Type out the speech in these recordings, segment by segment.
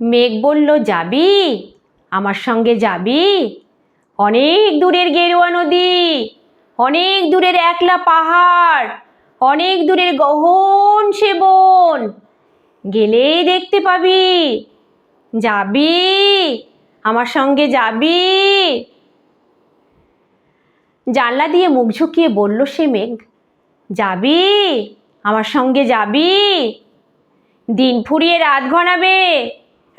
মেঘ বলল, যাবি? আমার সঙ্গে যাবি? অনেক দূরের গেরুয়া নদী, অনেক দূরের একলা পাহাড়, অনেক দূরের গহন সে বন। গেলেই দেখতে পাবি। যাবি? আমার সঙ্গে যাবি? জানলা দিয়ে মুখ ঝুঁকিয়ে বলল সে মেঘ, যাবি? আমার সঙ্গে যাবি? দিন ফুরিয়ে রাত ঘনাবে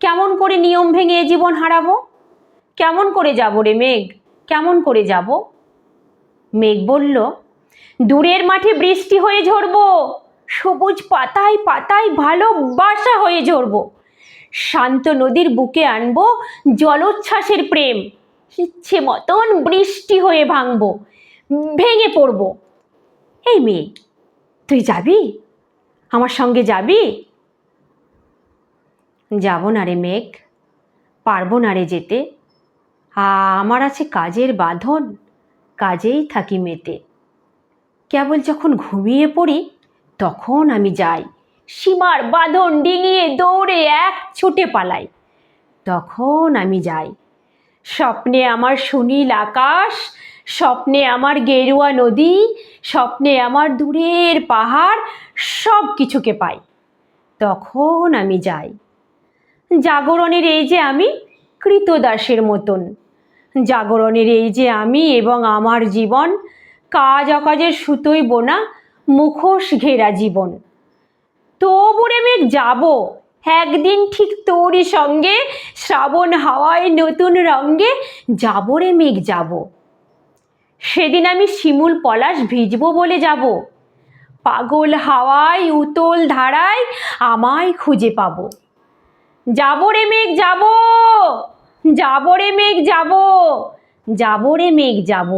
কেমন করে নিয়ম ভেঙে জীবন হারাবো? কেমন করে যাব রে মেঘ? কেমন করে যাব? মেঘ বলল, দূরের মাঠে বৃষ্টি হয়ে ঝরবো, সবুজ পাতায় পাতায় ভালোবাসা হয়ে ঝরবো, শান্ত নদীর বুকে আনব জলোচ্ছ্বাসের প্রেম, ইচ্ছে মতন বৃষ্টি হয়ে ভাঙবো, ভেঙে পড়ব। এই মেয়ে তুই যাবি? আমার সঙ্গে যাবি? যাব না রে মেঘ, পারব না রে যেতে। আমার আছে কাজের বাঁধন, কাজেই থাকি মেতে। কেবল যখন ঘুমিয়ে পড়ি, তখন আমি যাই। সীমার বাঁধন ডিঙিয়ে দৌড়ে এক ছুটে পালাই। তখন আমি যাই। স্বপ্নে আমার সুনীল আকাশ, স্বপ্নে আমার গেরুয়া নদী, স্বপ্নে আমার দূরের পাহাড় সব কিছুকে পাই। তখন আমি যাই। জাগরণের এই যে আমি কৃতদাসের মতন। জাগরণের এই যে আমি এবং আমার জীবন, কাজ অকাজের সুতোই বোনা মুখোশ ঘেরা জীবন। তবুরে মেঘ, যাব। একদিন ঠিক তোরই সঙ্গে, শ্রাবণ হাওয়ায় নতুন রঙ্গে যাব রে মেঘ, যাব। সেদিন আমি শিমুল পলাশ ভিজবো বলে যাব। পাগল হাওয়ায়, উতল ধারায় আমায় খুঁজে পাবো। যাব রে মেঘ যাব। যাব রে মেঘ যাব। যাব রে মেঘ যাব।